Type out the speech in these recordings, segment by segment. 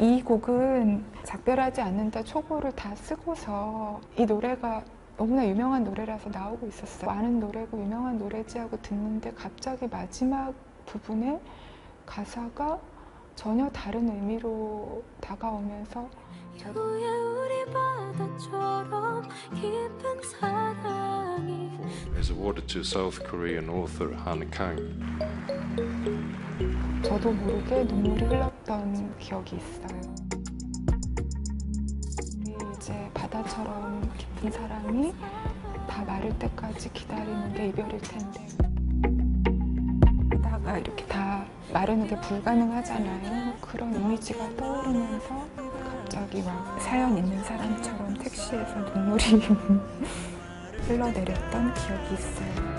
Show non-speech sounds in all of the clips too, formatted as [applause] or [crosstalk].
이 곡은 작별하지 않는다 초보를 다 쓰고서 이 노래가 너무나 유명한 노래라서 나오고 있었어요. 많은 노래고 유명한 노래지 하고 듣는데 갑자기 마지막 부분에 가사가 전혀 다른 의미로 다가오면서 저도 후에 우리 바다처럼 깊은 사랑이 is awarded to South Korean author Han Kang. 저도 모르게 눈물이 흘렀던 기억이 있어요. 우리 이제 바다처럼 깊은 사랑이 다 마를 때까지 기다리는 게 이별일 텐데. 하다가 이렇게 다 마르는 게 불가능하잖아요. 그런 이미지가 떠오르면서 갑자기 막 사연 있는 사람처럼 택시에서 눈물이 [laughs] 흘러내렸던 기억이 있어요.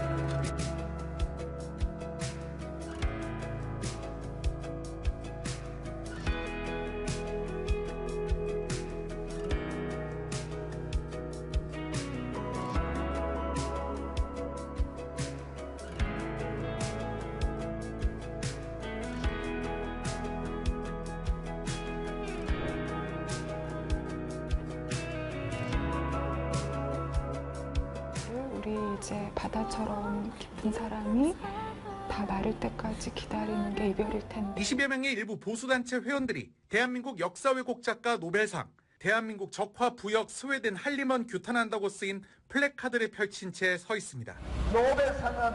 이제 바다처럼 깊은 사랑이 다 마를 때까지 기다리는 게 이별일 텐데. 20여 명의 일부 보수단체 회원들이 대한민국 역사 왜곡 작가 노벨상, 대한민국 적화 부역 스웨덴 할리먼 규탄한다고 쓰인 플래카드를 펼친 채 서 있습니다. 노벨상은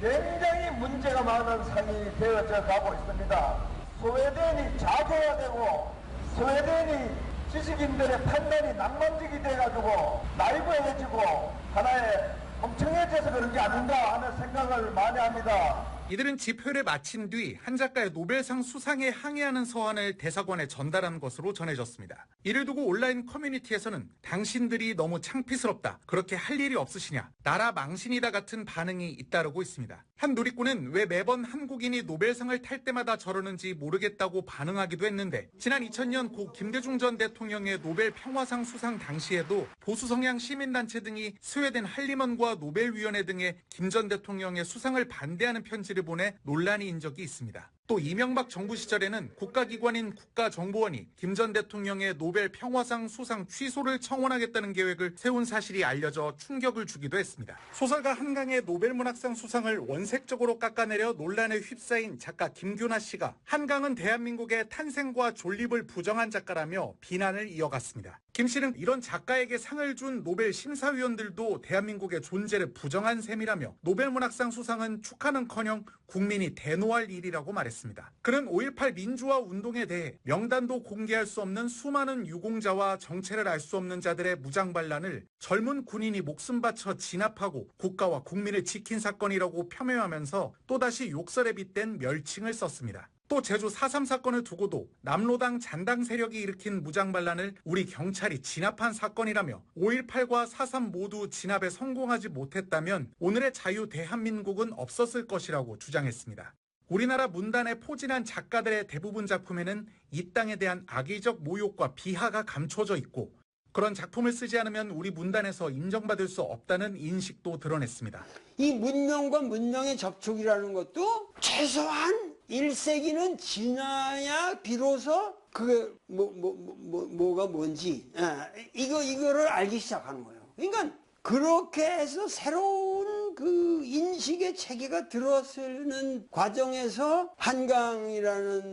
굉장히 문제가 많은 상이 되어져 가고 있습니다. 스웨덴이 자제화되고 스웨덴이 지식인들의 판단이 낭만적이 돼가지고 나이브해지고 하나의 멍청해져서 그런 게 아닌가 하는 생각을 많이 합니다. 이들은 집회를 마친 뒤 한 작가의 노벨상 수상에 항의하는 서한을 대사관에 전달한 것으로 전해졌습니다. 이를 두고 온라인 커뮤니티에서는 당신들이 너무 창피스럽다. 그렇게 할 일이 없으시냐. 나라 망신이다 같은 반응이 잇따르고 있습니다. 한 누리꾼은 왜 매번 한국인이 노벨상을 탈 때마다 저러는지 모르겠다고 반응하기도 했는데 지난 2000년 고 김대중 전 대통령의 노벨 평화상 수상 당시에도 보수 성향 시민단체 등이 스웨덴 할리먼과 노벨위원회 등에 김전 대통령의 수상을 반대하는 편지를 보내 논란이 인 적이 있습니다. 또 이명박 정부 시절에는 국가기관인 국가정보원이 김 전 대통령의 노벨 평화상 수상 취소를 청원하겠다는 계획을 세운 사실이 알려져 충격을 주기도 했습니다. 소설가 한강의 노벨문학상 수상을 원색적으로 깎아내려 논란에 휩싸인 작가 김규나 씨가 한강은 대한민국의 탄생과 존립을 부정한 작가라며 비난을 이어갔습니다. 김 씨는 이런 작가에게 상을 준 노벨 심사위원들도 대한민국의 존재를 부정한 셈이라며 노벨문학상 수상은 축하는커녕 국민이 대노할 일이라고 말했습니다. 그는 5.18 민주화 운동에 대해 명단도 공개할 수 없는 수많은 유공자와 정체를 알 수 없는 자들의 무장반란을 젊은 군인이 목숨 바쳐 진압하고 국가와 국민을 지킨 사건이라고 폄훼하면서 또다시 욕설에 빗댄 멸칭을 썼습니다. 또 제주 4.3 사건을 두고도 남로당 잔당 세력이 일으킨 무장반란을 우리 경찰이 진압한 사건이라며 5.18과 4.3 모두 진압에 성공하지 못했다면 오늘의 자유 대한민국은 없었을 것이라고 주장했습니다. 우리나라 문단에 포진한 작가들의 대부분 작품에는 이 땅에 대한 악의적 모욕과 비하가 감춰져 있고 그런 작품을 쓰지 않으면 우리 문단에서 인정받을 수 없다는 인식도 드러냈습니다. 이 문명과 문명의 접촉이라는 것도 최소한 1세기는 지나야 비로소 그게 뭐, 뭐, 뭐, 뭐, 뭐가 뭔지, 아, 이거, 이거를 알기 시작하는 거예요. 그러니까 그렇게 해서 새로운 그 인식의 체계가 들어서는 과정에서 한강이라는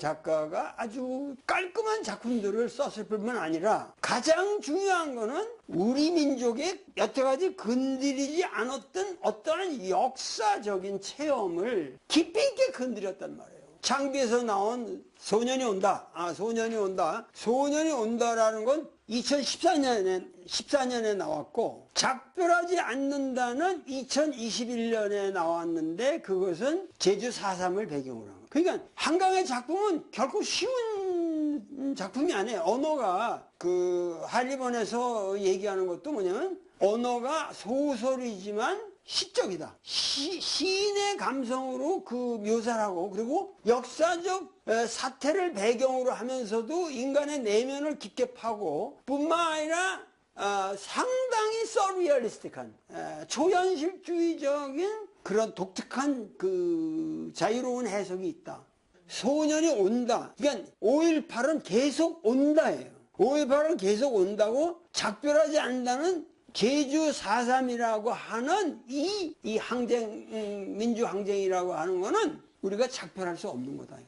작가가 아주 깔끔한 작품들을 썼을 뿐만 아니라 가장 중요한 거는 우리 민족의 여태까지 건드리지 않았던 어떠한 역사적인 체험을 깊이 있게 건드렸단 말이에요. 장비에서 나온 소년이 온다. 아, 소년이 온다. 소년이 온다라는 건 2014년에 14년에 나왔고 작별하지 않는다는 2021년에 나왔는데 그것은 제주 4.3을 배경으로 한 거예요. 그러니까 한강의 작품은 결코 쉬운 작품이 아니에요. 언어가 그 할리번에서 얘기하는 것도 뭐냐면 언어가 소설이지만 시적이다. 시, 시인의 감성으로 그 묘사를 하고 그리고 역사적 에, 사태를 배경으로 하면서도 인간의 내면을 깊게 파고 뿐만 아니라 어, 상당히 서리얼리스틱한 에, 초현실주의적인 그런 독특한 그 자유로운 해석이 있다. 소년이 온다. 그러니까 5.18은 계속 온다예요. 5.18은 계속 온다고 작별하지 않는다는 제주 4.3이라고 하는 이, 이 항쟁, 음, 민주항쟁이라고 하는 거는 우리가 작별할 수 없는 거다.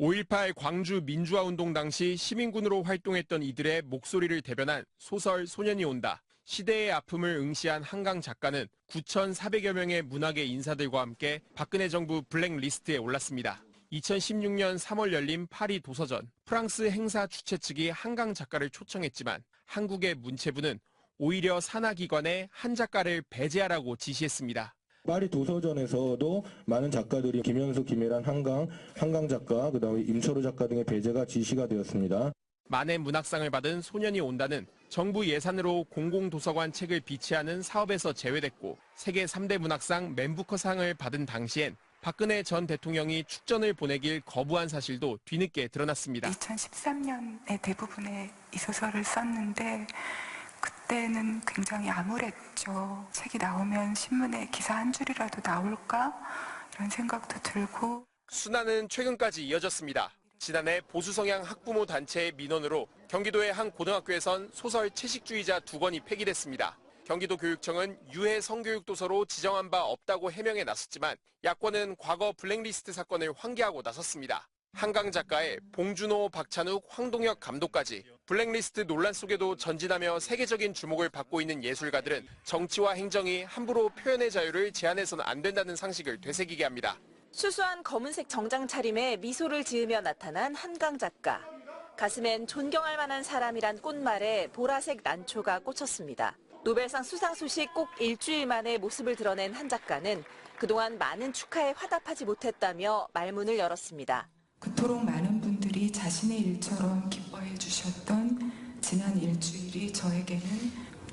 5.18 광주 민주화 운동 당시 시민군으로 활동했던 이들의 목소리를 대변한 소설 소년이 온다. 시대의 아픔을 응시한 한강 작가는 9,400여 명의 문학의 인사들과 함께 박근혜 정부 블랙리스트에 올랐습니다. 2016년 3월 열린 파리 도서전, 프랑스 행사 주최 측이 한강 작가를 초청했지만 한국의 문체부는 오히려 산하기관에 한 작가를 배제하라고 지시했습니다. 파리 도서전에서도 많은 작가들이 김현수, 김혜란, 한강, 한강 작가, 그다음에 임철호 작가 등의 배제가 지시가 되었습니다. 만해 문학상을 받은 소년이 온다는 정부 예산으로 공공도서관 책을 비치하는 사업에서 제외됐고 세계 3대 문학상 맨부커상을 받은 당시엔 박근혜 전 대통령이 축전을 보내길 거부한 사실도 뒤늦게 드러났습니다. 2013년에 대부분의 이 소설을 썼는데 그때는 굉장히 암울했죠. 책이 나오면 신문에 기사 한 줄이라도 나올까 이런 생각도 들고 순환은 최근까지 이어졌습니다. 지난해 보수 성향 학부모 단체의 민원으로 경기도의 한 고등학교에선 소설 채식주의자 두 권이 폐기됐습니다. 경기도 교육청은 유해 성교육 도서로 지정한 바 없다고 해명에 나섰지만 야권은 과거 블랙리스트 사건을 환기하고 나섰습니다. 한강 작가의 봉준호, 박찬욱, 황동혁 감독까지 블랙리스트 논란 속에도 전진하며 세계적인 주목을 받고 있는 예술가들은 정치와 행정이 함부로 표현의 자유를 제한해서는 안 된다는 상식을 되새기게 합니다. 수수한 검은색 정장 차림에 미소를 지으며 나타난 한강 작가. 가슴엔 존경할 만한 사람이란 꽃말에 보라색 난초가 꽂혔습니다. 노벨상 수상 소식 꼭 일주일 만에 모습을 드러낸 한 작가는 그동안 많은 축하에 화답하지 못했다며 말문을 열었습니다. 그토록 많은 분들이 자신의 일처럼 기뻐해 주셨던 지난 일주일이 저에게는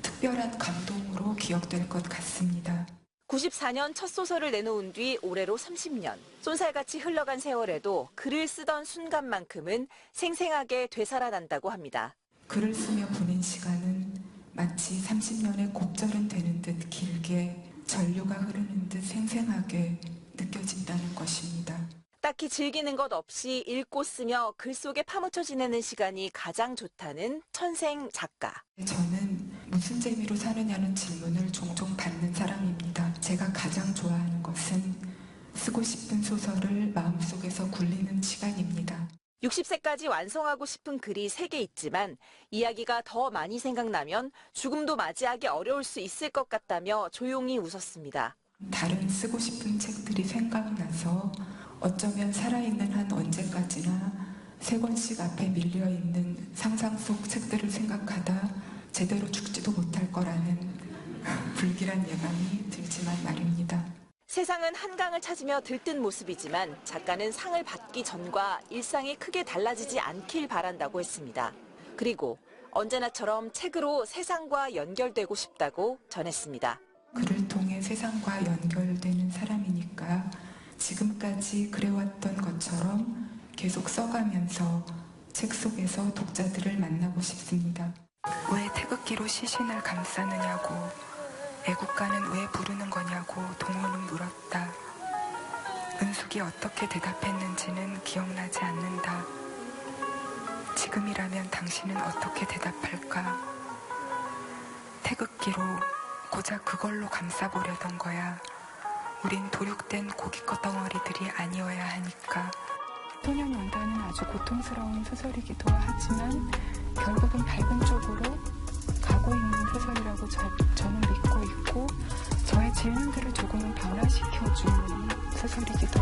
특별한 감동으로 기억될 것 같습니다. 94년 첫 소설을 내놓은 뒤 올해로 30년. 쏜살같이 흘러간 세월에도 글을 쓰던 순간만큼은 생생하게 되살아난다고 합니다. 글을 쓰며 보낸 시간은 마치 30년의 곡절은 되는 듯 길게 전류가 흐르는 듯 생생하게 느껴진다는 것입니다. 딱히 즐기는 것 없이 읽고 쓰며 글 속에 파묻혀 지내는 시간이 가장 좋다는 천생 작가. 저는 무슨 재미로 사느냐는 질문을 종종 받는 사람입니다. 제가 가장 좋아하는 것은 쓰고 싶은 소설을 마음속에서 굴리는 시간입니다. 60세까지 완성하고 싶은 글이 3개 있지만 이야기가 더 많이 생각나면 죽음도 맞이하기 어려울 수 있을 것 같다며 조용히 웃었습니다. 다른 쓰고 싶은 책들이 생각나서 어쩌면 살아있는 한 언제까지나 세 권씩 앞에 밀려있는 상상 속 책들을 생각하다 제대로 죽지도 못할 거라는 [laughs] 불길한 예감이 들지만 말입니다. 세상은 한강을 찾으며 들뜬 모습이지만 작가는 상을 받기 전과 일상이 크게 달라지지 않길 바란다고 했습니다. 그리고 언제나처럼 책으로 세상과 연결되고 싶다고 전했습니다. 글을 통해 세상과 연결되는 사람이니까 지금까지 그래왔던 것처럼 계속 써가면서 책 속에서 독자들을 만나고 싶습니다. 왜 태극기로 시신을 감싸느냐고 애국가는 왜 부르는 거냐고 동호는 물었다. 은숙이 어떻게 대답했는지는 기억나지 않는다. 지금이라면 당신은 어떻게 대답할까? 태극기로 고작 그걸로 감싸보려던 거야. 우린 도륙된 고깃것 덩어리들이 아니어야 하니까. 소년 연단은 아주 고통스러운 소설이기도 하지만 결국은 밝은 쪽으로 가고 있는 소설이라고 저, 저는 믿고 있고 저의 질문들을 조금은 변화시켜주는 소설이기도